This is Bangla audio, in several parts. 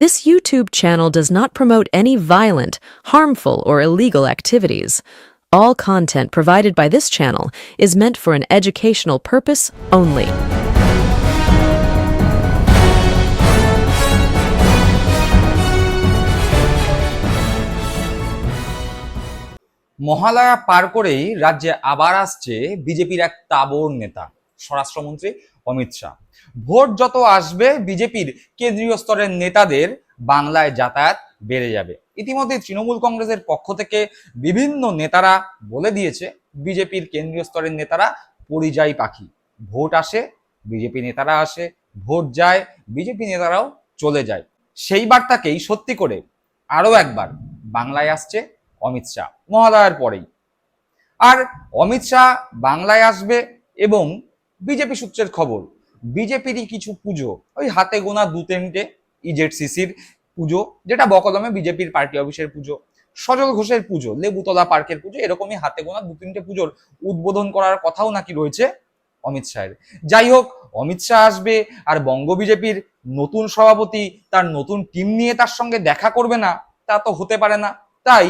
This YouTube channel does not promote any violent, harmful, or illegal activities. All content provided by this channel is meant for an educational purpose only. Mahalaya পার করেই রাজ্যে আবার আসছে বিজেপির এক তাবর নেতা স্বরাষ্ট্রমন্ত্রী অমিত শাহ ভোট যত আসবে, বিজেপির কেন্দ্রীয় স্তরের নেতাদের বাংলায় যাতায়াত বেড়ে যাবে। ইতিমধ্যে তৃণমূল কংগ্রেসের পক্ষ থেকে বিভিন্ন নেতারা বলে দিয়েছে, বিজেপির কেন্দ্রীয় স্তরের নেতারা পরিযায়ী পাখি। ভোট আসে, বিজেপি নেতারা আসে, ভোট যায়, বিজেপি নেতারাও চলে যায়। সেই বার্তাকেই সত্যি করে আরও একবার বাংলায় আসছে অমিত শাহ মহালয়ার পরেই। আর অমিত শাহ বাংলায় আসবে এবং বিজেপি সূত্রের খবর বিজেপিরই কিছু পুজো, ওই হাতে গোনা দু তিনটে ইজেডসিসির পুজো, যেটা বকলমে বিজেপির পার্টি অফিসের পুজো, সজল ঘোষের পুজো, লেবুতলা পার্কের পুজো, এরকমই হাতে গোনা দু তিনটে পুজোর উদ্বোধন করার কথাও নাকি রয়েছে অমিত শাহের। যাই হোক, অমিত শাহ আসবে আর বঙ্গ বিজেপির নতুন সভাপতি, তার নতুন টিম নিয়ে তার সঙ্গে দেখা করবে না, তা তো হতে পারে না। তাই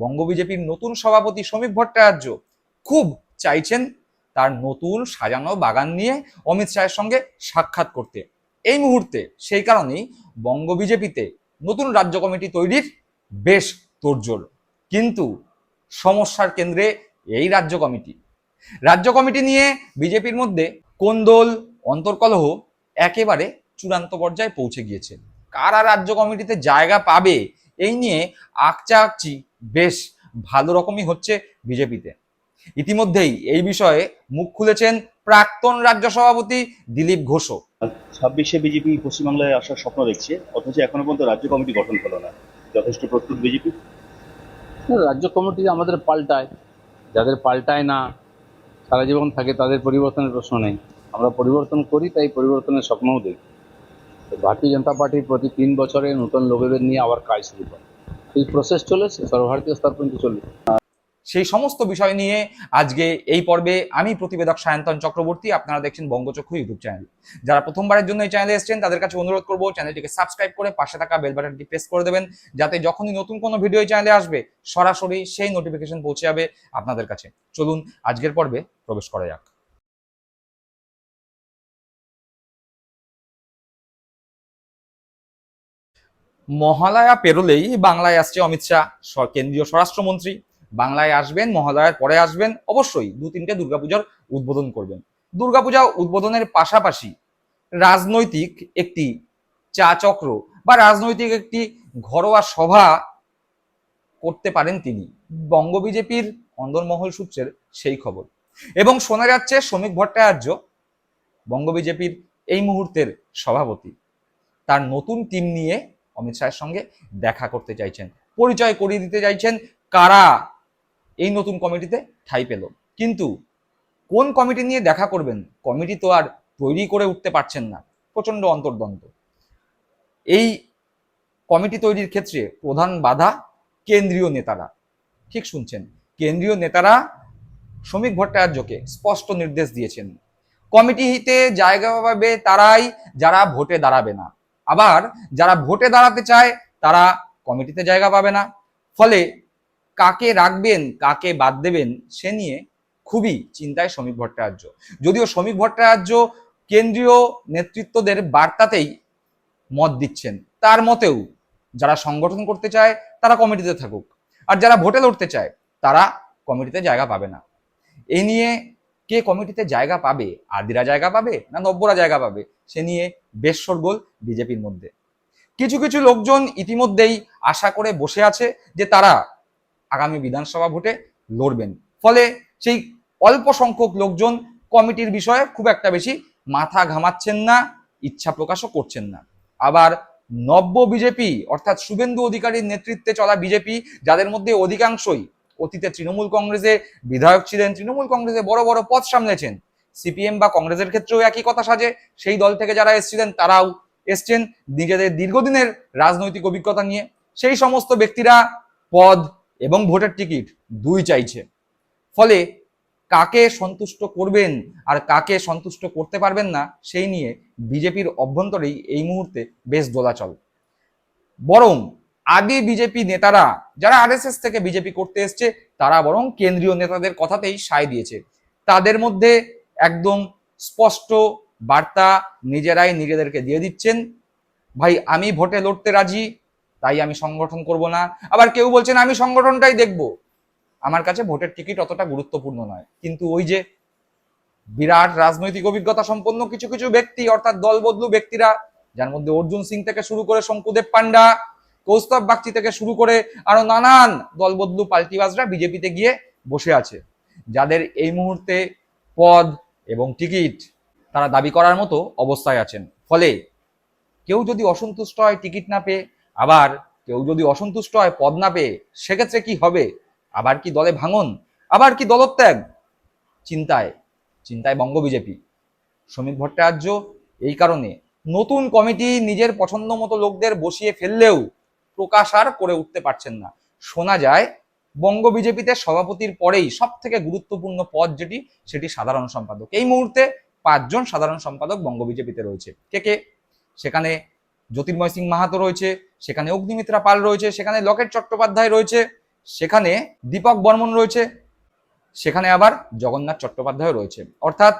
বঙ্গ বিজেপির নতুন সভাপতি শ্রমিক ভট্টাচার্য খুব চাইছেন তার নতুন সাজানো বাগান নিয়ে অমিত শাহের সঙ্গে সাক্ষাৎ করতে। এই মুহূর্তে সেই কারণেই বঙ্গ বিজেপিতে নতুন রাজ্য কমিটি তৈরির বেশ তোড়জোড়। কিন্তু সমস্যার কেন্দ্রে এই রাজ্য কমিটি। রাজ্য কমিটি নিয়ে বিজেপির মধ্যে কোন্দল অন্তর্কলহ একেবারে চূড়ান্ত পর্যায়ে পৌঁছে গিয়েছে। কারা রাজ্য কমিটিতে জায়গা পাবে, এই নিয়ে আকচা আকচি বেশ ভালো রকমই হচ্ছে বিজেপিতে। ইতিমধ্যেই এই বিষয়ে মুখ খুলেছেন প্রাক্তন রাজ্য সভাপতি দিলীপ ঘোষও। ছাব্বিশে বিজেপি পশ্চিমবাংলায় আসার স্বপ্ন দেখছে অথচ এখনও পর্যন্ত রাজ্য কমিটি গঠন হলো না। যথেষ্ট প্রস্তুত বিজেপি? রাজ্য কমিটি আমাদের পাল্টায়। যাদের পাল্টায় না সারা জীবন থাকে তাদের পরিবর্তনের প্রশ্ন নেই। আমরা পরিবর্তন করি তাই পরিবর্তনের স্বপ্নও দেখি। ভারতীয় জনতা পার্টি প্রতি তিন বছরে নতুন লোকেদের নিয়ে আবার কাজ শুরু করে এই প্রসেস চলেছে সর্বভারতীয় স্তর পর্যন্ত চলছে। সেই সমস্ত বিষয় নিয়ে আজকে এই পর্বে আমি প্রতিবেদক সায়ন্তন চক্রবর্তী, আপনারা দেখছেন বঙ্গচক্ষু ইউটিউব চ্যানেল। যারা প্রথমবারের জন্য এই চ্যানেলে এসেছেন, তাদের কাছে অনুরোধ করব চ্যানেলটিকে সাবস্ক্রাইব করে পাশে থাকা বেল বাটনটি প্রেস করে দেবেন, যাতে যখনই নতুন কোনো ভিডিও চ্যানেলে আসবে, সরাসরি সেই নোটিফিকেশন পৌঁছে যাবে আপনাদের কাছে। চলুন, আজকের পর্বে প্রবেশ করা যাক। মহালয়া পেরোলেই বাংলায় আসছে অমিত শাহ কেন্দ্রীয় স্বরাষ্ট্রমন্ত্রী। বাংলায় আসবেন, মহালয়ার পরে আসবেন, অবশ্যই দু তিনটে দুর্গাপূজার উদ্বোধন করবেন। দুর্গাপূজা উদ্বোধনের পাশাপাশি রাজনৈতিক একটি চা চক্র বা রাজনৈতিক একটি ঘরোয়া সভা করতে পারেন তিনি। বঙ্গ বিজেপির অন্দরমহল সূত্রের সেই খবর। এবং শোনা যাচ্ছে শ্রমিক ভট্টাচার্য, বঙ্গ বিজেপির এই মুহূর্তের সভাপতি। তার নতুন টিম নিয়ে অমিত শাহের সঙ্গে দেখা করতে চাইছেন। পরিচয় করিয়ে দিতে চাইছেন কারা? এই নতুন কমিটিতে ঠাঁই পেল। কিন্তু কোন কমিটি নিয়ে দেখা করবেন? কমিটি তো আর তৈরি করে উঠতে পারছেন না। প্রচণ্ড অন্তর্দ্বন্দ্ব। এই কমিটি তৈরির ক্ষেত্রে প্রধান বাধা কেন্দ্রীয় নেতারা। ঠিক শুনছেন, কেন্দ্রীয় নেতারা শ্রমিক ভট্টাচার্যকে স্পষ্ট নির্দেশ দিয়েছেন। কমিটিতে জায়গা পাবে তারাই, যারা ভোটে দাঁড়াবে না। আবার যারা ভোটে দাঁড়াতে চায়, তারা কমিটিতে জায়গা পাবে না। ফলে কাকে রাখবেন, কাকে বাদ দেবেন, সে নিয়ে খুবই চিন্তায় শ্রমিক ভট্টাচার্য। যদিও শ্রমিক ভট্টাচার্য কেন্দ্রীয় নেতৃত্বদের বার্তাতেই মত দিচ্ছেন, তার মতেও যারা সংগঠন করতে চায়, তারা কমিটিতে থাকুক। আর যারা ভোটে লড়তে চায়, তারা কমিটিতে জায়গা পাবে না। এই নিয়ে কে কমিটিতে জায়গা পাবে, আদিরা জায়গা পাবে না নব্বরা জায়গা পাবে, সে নিয়ে বেশ সরগোল বিজেপির মধ্যে। কিছু কিছু লোকজন ইতিমধ্যেই আশা করে বসে আছে যে তারা আগামী বিধানসভা ভোটে লড়বেন। ফলে সেই অল্প সংখ্যক লোকজন কমিটির বিষয়ে খুব একটা বেশি মাথা ঘামাচ্ছেন না, ইচ্ছা প্রকাশও করছেন না। আবার নব্য বিজেপি, অর্থাৎ শুভেন্দু অধিকারীর নেতৃত্বে চলা বিজেপি, যাদের মধ্যে অধিকাংশই অতীতে তৃণমূল কংগ্রেসে বিধায়ক ছিলেন, তৃণমূল কংগ্রেসে বড় বড় পদ সামলেছেন। সিপিএম বা কংগ্রেসের ক্ষেত্রেও একই কথা সাজে, সেই দল থেকে যারা এসেছিলেন তারাও এসছেন। নিজেদের দীর্ঘদিনের রাজনৈতিক অভিজ্ঞতা নিয়ে সেই সমস্ত ব্যক্তিরা পদ এবং ভোটের টিকিট দুই চাইছে। ফলে কাকে সন্তুষ্ট করবেন আর কাকে সন্তুষ্ট করতে পারবেন না, সেই নিয়ে বিজেপির অভ্যন্তরেই এই মুহূর্তে বেশ দোলাচল। বরং আদি বিজেপি নেতারা, যারা আরএসএস থেকে বিজেপি করতে এসছে, তারা বরং কেন্দ্রীয় নেতাদের কথাতেই সায় দিয়েছে। তাদের মধ্যে একদম স্পষ্ট বার্তা নিজেরাই নিজেদেরকে দিয়ে দিচ্ছেন, ভাই, আমি ভোটে লড়তে রাজি তাই আমি সংগঠন করব না। আবার কেউ বলছেন আমি সংগঠনটাই দেখব। আমার কাছে ভোটের টিকিট অতটা গুরুত্বপূর্ণ নয়। কিন্তু ওই যে বিরাট রাজনৈতিক অভিজ্ঞতা সম্পন্ন কিছু কিছু ব্যক্তি, অর্থাৎ দলবদলু ব্যক্তিরা, যার মধ্যে অর্জুন সিং থেকে শুরু করে শঙ্কুদেব পান্ডা কৌস্তব বাগচি থেকে শুরু করে আরও নানান দলবদলু পাল্টিবাজরা বিজেপিতে গিয়ে বসে আছে, যাদের এই মুহূর্তে পদ এবং টিকিট তারা দাবি করার মতো অবস্থায় আছেন। ফলে কেউ যদি অসন্তুষ্ট হয়, টিকিট না পেয়ে আবার কেউ যদি অসন্তুষ্ট হয়, পদ না পেয়ে, সেক্ষেত্রে কি হবে? আবার কি দলে ভাঙন? আবার কি দলত্যাগ? চিন্তায় চিন্তায় বঙ্গ বিজেপি। শ্রমিক ভট্টাচার্য এই কারণে নতুন কমিটি নিজের পছন্দ মতো লোকদের বসিয়ে ফেললেও প্রকাশ আর করে উঠতে পারছেন না। শোনা যায়, বঙ্গ বিজেপিতে সভাপতির পরেই সব থেকে গুরুত্বপূর্ণ পদ যেটি, সেটি সাধারণ সম্পাদক। এই মুহূর্তে পাঁচজন সাধারণ সম্পাদক বঙ্গ বিজেপিতে রয়েছে। কে কে? সেখানে জ্যোতির্ময় সিং মাহাতো রয়েছে সেখানে অগ্নিমিত্রা পাল রয়েছে, সেখানে লকেট চট্টোপাধ্যায় রয়েছে, সেখানে দীপক বর্মন রয়েছে, সেখানে আবার জগন্নাথ চট্টোপাধ্যায় রয়েছে। অর্থাৎ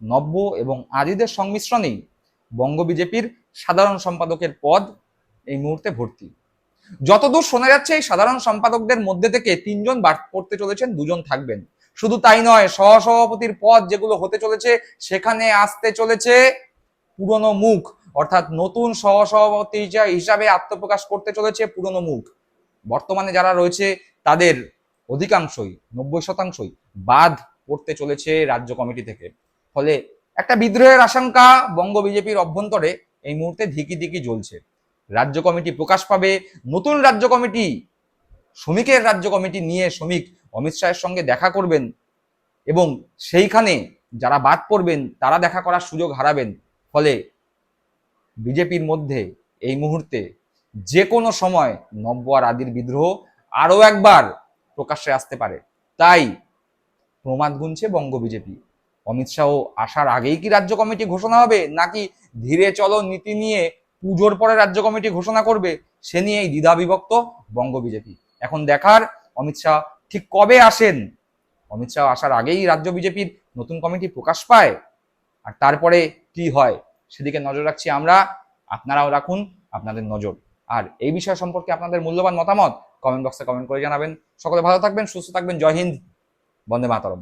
নব্য এবং আদিদের সংমিশ্রণেই বঙ্গ বিজেপির সাধারণ সম্পাদকের পদ এই মুহূর্তে ভর্তি। যতদূর শোনা যাচ্ছে, এই সাধারণ সম্পাদকদের মধ্যে থেকে তিনজন বাদ পড়তে চলেছেন, দুজন থাকবেন। শুধু তাই নয়, সহসভাপতির পদ যেগুলো হতে চলেছে, সেখানে আসতে চলেছে পুরনো মুখ অর্থাৎ নতুন সহসভাপতি হিসাবে আত্মপ্রকাশ করতে চলেছে পুরনো মুখ। বর্তমানে যারা রয়েছে, তাদের অধিকাংশই, নব্বই শতাংশই বাদ পড়তে চলেছে রাজ্য কমিটি থেকে। ফলে একটা বিদ্রোহের আশঙ্কা বঙ্গ বিজেপির অভ্যন্তরে এই মুহূর্তে ধিকি ধিকি জ্বলছে। রাজ্য কমিটি প্রকাশ পাবে, নতুন রাজ্য কমিটি, শ্রমিকের রাজ্য কমিটি নিয়ে শ্রমিক অমিত শাহের সঙ্গে দেখা করবেন এবং সেইখানে যারা বাদ পড়বেন, তারা দেখা করার সুযোগ হারাবেন। ফলে বিজেপির মধ্যে এই মুহূর্তে যে কোনো সময় নব্য আর আদির বিদ্রোহ আরও একবার প্রকাশ্যে আসতে পারে। তাই প্রমাদ গুনছে বঙ্গ বিজেপি। অমিত শাহ আসার আগেই কি রাজ্য কমিটি ঘোষণা হবে, নাকি ধীরে চলো নীতি নিয়ে পুজোর পরে রাজ্য কমিটি ঘোষণা করবে, সে নিয়েই দ্বিধা বিভক্ত বঙ্গ বিজেপি। এখন দেখার অমিত শাহ ঠিক কবে আসেন? অমিত শাহ আসার আগেই রাজ্য বিজেপির নতুন কমিটি প্রকাশ পায়, আর তারপরে কি হয়? সেদিকে নজর রাখছি আমরা, আপনারাও রাখুন আপনাদের নজর। আর এই বিষয় সম্পর্কে আপনাদের মূল্যবান মতামত কমেন্ট বক্সে কমেন্ট করে জানাবেন। সকলে ভালো থাকবেন, সুস্থ থাকবেন, জয় হিন্দ, বন্দে মাতরম।